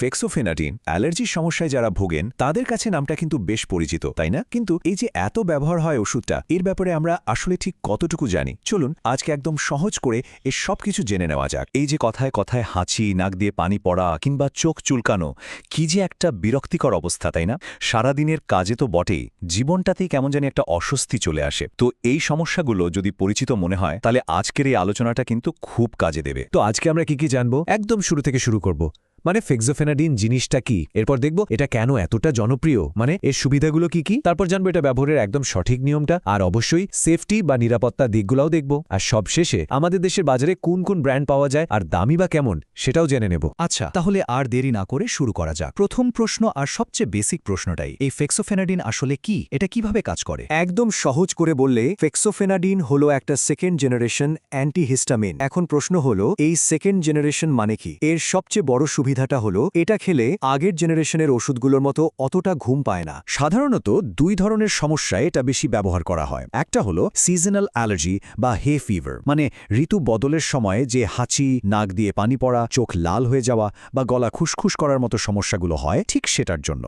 Fexofenadine অ্যালার্জির সমস্যায় যারা ভোগেন, তাদের কাছে নামটা কিন্তু বেশ পরিচিত, তাই না? কিন্তু এই যে এত ব্যবহার হয় ওষুধটা, এর ব্যাপারে আমরা আসলে ঠিক কতটুকু জানি? চলুন, আজকে একদম সহজ করে এর সবকিছু জেনে নেওয়া যাক। এই যে কথায় কথায় হাঁচি, নাক দিয়ে পানি পড়া, কিংবা চোখ চুলকানো, কি যে একটা বিরক্তিকর অবস্থা, তাই না? সারাদিনের কাজে তো বটেই, জীবনটাতেই কেমন জানি একটা অস্বস্তি চলে আসে। তো এই সমস্যাগুলো যদি পরিচিত মনে হয়, তাহলে আজকের এই আলোচনাটা কিন্তু খুব কাজে দেবে। তো আজকে আমরা কি কি জানব? একদম শুরু থেকে শুরু করব। মানে ফেক্সোফেনাডিন জিনিসটা কি? এরপর দেখব এটা কেন এতটা জনপ্রিয়? মানে এর সুবিধাগুলো কি কি? তারপর জানব এটা ব্যবহারের একদম সঠিক নিয়মটা। আর অবশ্যই সেফটি বা নিরাপত্তা দিকগুলোও দেখব। আর সবশেষে আমাদের দেশের বাজারে কোন কোন ব্র্যান্ড পাওয়া যায় আর দামি বা কেমন সেটাও জেনে নেব। আচ্ছা তাহলে আর দেরি না করে শুরু করা যাক। প্রথম প্রশ্ন আর সবচেয়ে বেসিক প্রশ্নটাই এই ফেক্সোফেনাডিন আসলে কি? এটা কীভাবে কাজ করে? একদম সহজ করে বললে ফেক্সোফেনাডিন হলো একটা সেকেন্ড জেনারেশন অ্যান্টিহিস্টামিন এখন প্রশ্ন হলো এই সেকেন্ড জেনারেশন মানে কি? এর সবচেয়ে বড় সুবিধাটা হলো, এটা খেলে আগের জেনারেশনের ওষুধগুলোর মতো অতটা ঘুম পায় না। সাধারণত দুই ধরনের সমস্যায় এটা বেশি ব্যবহার করা হয়। একটা হলো সিজনাল অ্যালার্জি বা হে ফিভার মানে ঋতু বদলের সময়ে যে হাঁচি, নাক দিয়ে পানি পড়া, চোখ লাল হয়ে যাওয়া বা গলা খুসখুস করার মতো সমস্যাগুলো হয়, ঠিক সেটার জন্য।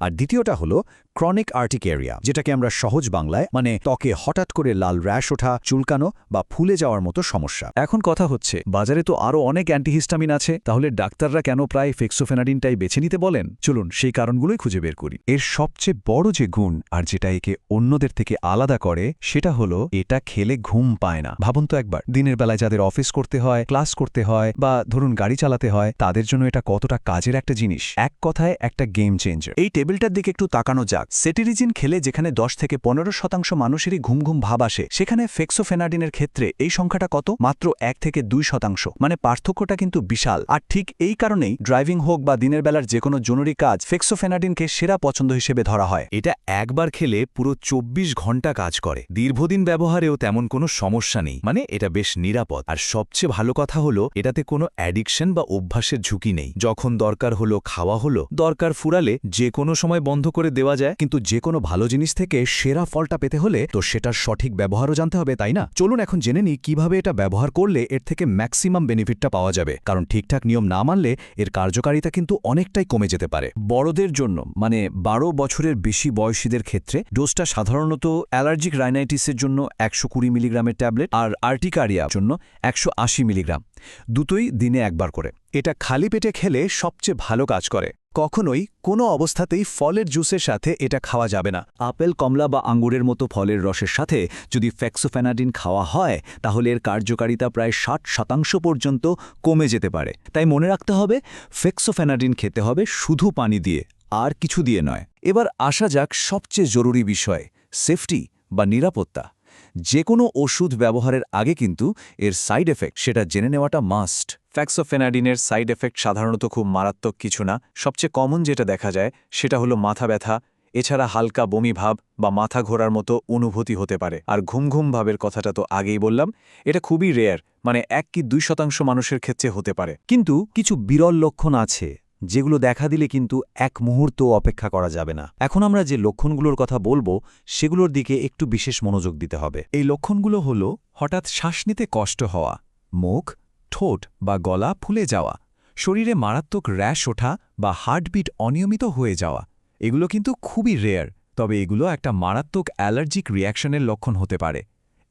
আর দ্বিতীয়টা হলো ক্রনিক আর্টিকেরিয়া যেটাকে আমরা সহজ বাংলায় মানে ত্বকে হঠাৎ করে লাল র্যাশ ওঠা, চুলকানো বা ফুলে যাওয়ার মতো সমস্যা। এখন কথা হচ্ছে, বাজারে তো আরও অনেক অ্যান্টিহিস্টামিন আছে, তাহলে ডাক্তাররা কেন প্রায় ফেক্সোফেনাডিনটাই বেছে নিতে বলেন? চলুন, সেই কারণগুলোই খুঁজে বের করি। এর সবচেয়ে বড় যে গুণ, আর যেটা একে অন্যদের থেকে আলাদা করে, সেটা হলো এটা খেলে ঘুম পায় না। ভাবুন তো একবার, দিনের বেলায় যাদের অফিস করতে হয়, ক্লাস করতে হয় বা ধরুন গাড়ি চালাতে হয়, তাদের জন্য এটা কতটা কাজের একটা জিনিস? এক কথায় একটা গেম চেঞ্জার এই টেবিলটার দিকে একটু তাকানো যাক। সেটিরিজিন খেলে যেখানে 10 থেকে পনেরো শতাংশ মানুষেরই ঘুম ঘুম ভাব আসে, সেখানে ফেক্সোফেনাডিনের ক্ষেত্রে এই সংখ্যাটা কত? মাত্র এক থেকে দুই শতাংশ। মানে পার্থক্যটা কিন্তু বিশাল। আর ঠিক এই কারণেই ড্রাইভিং হোক বা দিনের বেলার যে কোনো জরুরি কাজ, ফেক্সোফেনাডিনকে সেরা পছন্দ হিসেবে ধরা হয়। এটা একবার খেলে পুরো ২৪ ঘণ্টা কাজ করে। দীর্ঘদিন ব্যবহারেও তেমন কোনো সমস্যা নেই। মানে এটা বেশ নিরাপদ। আর সবচেয়ে ভালো কথা হলো, এটাতে কোনো অ্যাডিকশন বা অভ্যাসের ঝুঁকি নেই। যখন দরকার হলো, খাওয়া হলো, দরকার ফুরালে যে কোনো সময় বন্ধ করে দেওয়া যায়, কিন্তু যে কোনো ভালো জিনিস থেকে সেরা ফলটা পেতে হলে তো সেটার সঠিক ব্যবহারও জানতে হবে, তাই না? চলুন এখন জেনে নিই কীভাবে এটা ব্যবহার করলে এর থেকে ম্যাক্সিমাম বেনিফিটটা পাওয়া যাবে, কারণ ঠিকঠাক নিয়ম না মানলে এর কার্যকারিতা কিন্তু অনেকটাই কমে যেতে পারে। বড়দের জন্য মানে বারো বছরের বেশি বয়সীদের ক্ষেত্রে, ডোজটা সাধারণত অ্যালার্জিক রাইনাইটিসের জন্য একশো কুড়ি মিলিগ্রামের ট্যাবলেট আর আর্টিকারিয়ার জন্য একশো আশি মিলিগ্রাম, দুটোই দিনে একবার করে। এটা খালি পেটে খেলে সবচেয়ে ভালো কাজ করে। কখনোই কোনো অবস্থাতেই ফলের জুসের সাথে এটা খাওয়া যাবে না। আপেল, কমলা বা আঙ্গুরের মতো ফলের রসের সাথে যদি ফ্যাক্সোফেনাডিন খাওয়া হয়, তাহলে এর কার্যকারিতা প্রায় ষাট শতাংশ পর্যন্ত কমে যেতে পারে। তাই মনে রাখতে হবে ফেক্সোফেনাডিন খেতে হবে শুধু পানি দিয়ে, আর কিছু দিয়ে নয়। এবার আসা যাক সবচেয়ে জরুরি বিষয়, সেফটি বা নিরাপত্তা। যে কোনো ওষুধ ব্যবহারের আগে কিন্তু এর সাইড এফেক্ট, সেটা জেনে নেওয়াটা মাস্ট। ফ্যাক্সোফেনাডিনের সাইড এফেক্ট সাধারণত খুব মারাত্মক কিছু না, সবচেয়ে কমন যেটা দেখা যায় সেটা হলো মাথা ব্যথা, এছাড়া হালকা বমি ভাব বা মাথা ঘোরার মতো অনুভূতি হতে পারে। আর ঘুম ঘুম ভাবের কথাটা তো আগেই বললাম, এটা খুবই রেয়ার মানে এক কি দুই শতাংশ মানুষের ক্ষেত্রে হতে পারে। কিন্তু কিছু বিরল লক্ষণ আছে, যেগুলো দেখা দিলে কিন্তু এক মুহূর্ত অপেক্ষা করা যাবে না। এখন আমরা যে লক্ষণগুলোর কথা বলব, সেগুলোর দিকে একটু বিশেষ মনোযোগ দিতে হবে। এই লক্ষণগুলো হল হঠাৎ শ্বাস নিতে কষ্ট হওয়া, মুখ ঠোঁট বা গলা ফুলে যাওয়া, শরীরে মারাত্মক র্যাশ ওঠা বা হার্টবিট অনিয়মিত হয়ে যাওয়া, এগুলো কিন্তু খুবই রেয়ার, তবে এগুলো একটা মারাত্মক অ্যালার্জিক রিয়াকশনের লক্ষণ হতে পারে।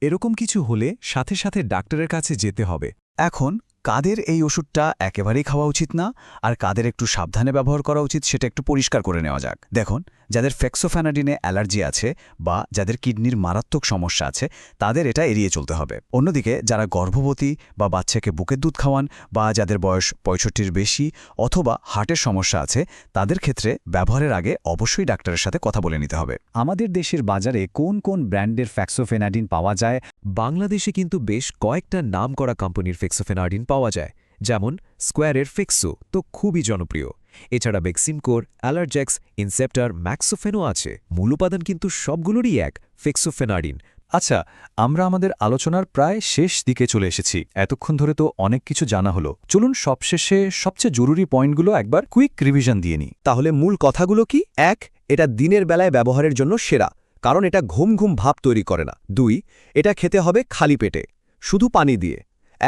এরকম কিছু হলে সাথে সাথে ডাক্তারের কাছে যেতে হবে। এখন, কাদের এই ওষুধটা একেবারেই খাওয়া উচিত না, আর কাদের একটু সাবধানে ব্যবহার করা উচিত সেটা একটু পরিষ্কার করে নেওয়া যাক। দেখুন যাদের ফেক্সোফ্যানাডিনে অ্যালার্জি আছে বা যাদের কিডনির মারাত্মক সমস্যা আছে, তাদের এটা এড়িয়ে চলতে হবে। অন্যদিকে, যারা গর্ভবতী বা বাচ্চাকে বুকের দুধ খাওয়ান বা যাদের বয়স পঁয়ষট্টির বেশি অথবা হার্টের সমস্যা আছে, তাদের ক্ষেত্রে ব্যবহারের আগে অবশ্যই ডাক্তারের সাথে কথা বলে নিতে হবে। আমাদের দেশের বাজারে কোন কোন ব্র্যান্ডের ফ্যাক্সোফেনাডিন পাওয়া যায়? বাংলাদেশে কিন্তু বেশ কয়েকটা নাম করা কোম্পানির ফেক্সোফেনাডিন পাওয়া যায়। যেমন স্কোয়ারের ফিক্সো, তো খুবই জনপ্রিয়। এছাড়া বেক্সিমকোর অ্যালার্জেক্স, ইনসেপ্টার, ম্যাক্সোফেনও আছে। মূল উপাদান কিন্তু সবগুলোরই এক ফেক্সোফেনাডিন আচ্ছা আমরা আমাদের আলোচনার প্রায় শেষ দিকে চলে এসেছি। এতক্ষণ ধরে তো অনেক কিছু জানা হলো। চলুন সবশেষে সবচেয়ে জরুরি পয়েন্টগুলো একবার কুইক রিভিশন দিয়ে নিই। তাহলে মূল কথাগুলো কি? এক, এটা দিনের বেলায় ব্যবহারের জন্য সেরা, কারণ এটা ঘুম ঘুম ভাব তৈরি করে না। দুই, এটা খেতে হবে খালি পেটে, শুধু পানি দিয়ে।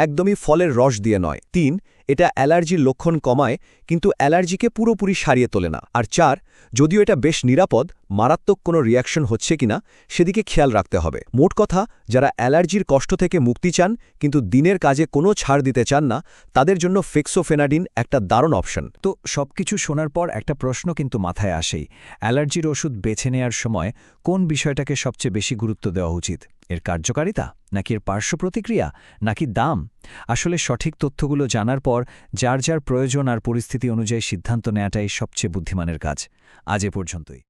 একদমই ফলের রস দিয়ে নয়। তিন, এটা অ্যালার্জির লক্ষণ কমায়, কিন্তু অ্যালার্জিকে পুরোপুরি সারিয়ে তোলে না। আর চার যদিও এটা বেশ নিরাপদ, মারাত্মক কোনো রিয়াকশন হচ্ছে কিনা সেদিকে খেয়াল রাখতে হবে। মোট কথা, যারা অ্যালার্জির কষ্ট থেকে মুক্তি চান, কিন্তু দিনের কাজে কোনো ছাড় দিতে চান না, তাদের জন্য ফেক্সোফেনাডিন একটা দারুণ অপশন তো সবকিছু শোনার পর একটা প্রশ্ন কিন্তু মাথায় আসেই। অ্যালার্জির ওষুধ বেছে নেয়ার সময় কোন বিষয়টাকে সবচেয়ে বেশি গুরুত্ব দেওয়া উচিত? এর কার্যকারিতা? নাকি এর পার্শ্ব প্রতিক্রিয়া? নাকি দাম? আসলে সঠিক তথ্যগুলো জানার পর, যার যার প্রয়োজন আর পরিস্থিতি অনুযায়ী সিদ্ধান্ত নেওয়াটাই সবচেয়ে বুদ্ধিমানের কাজ। আজ এ পর্যন্তই।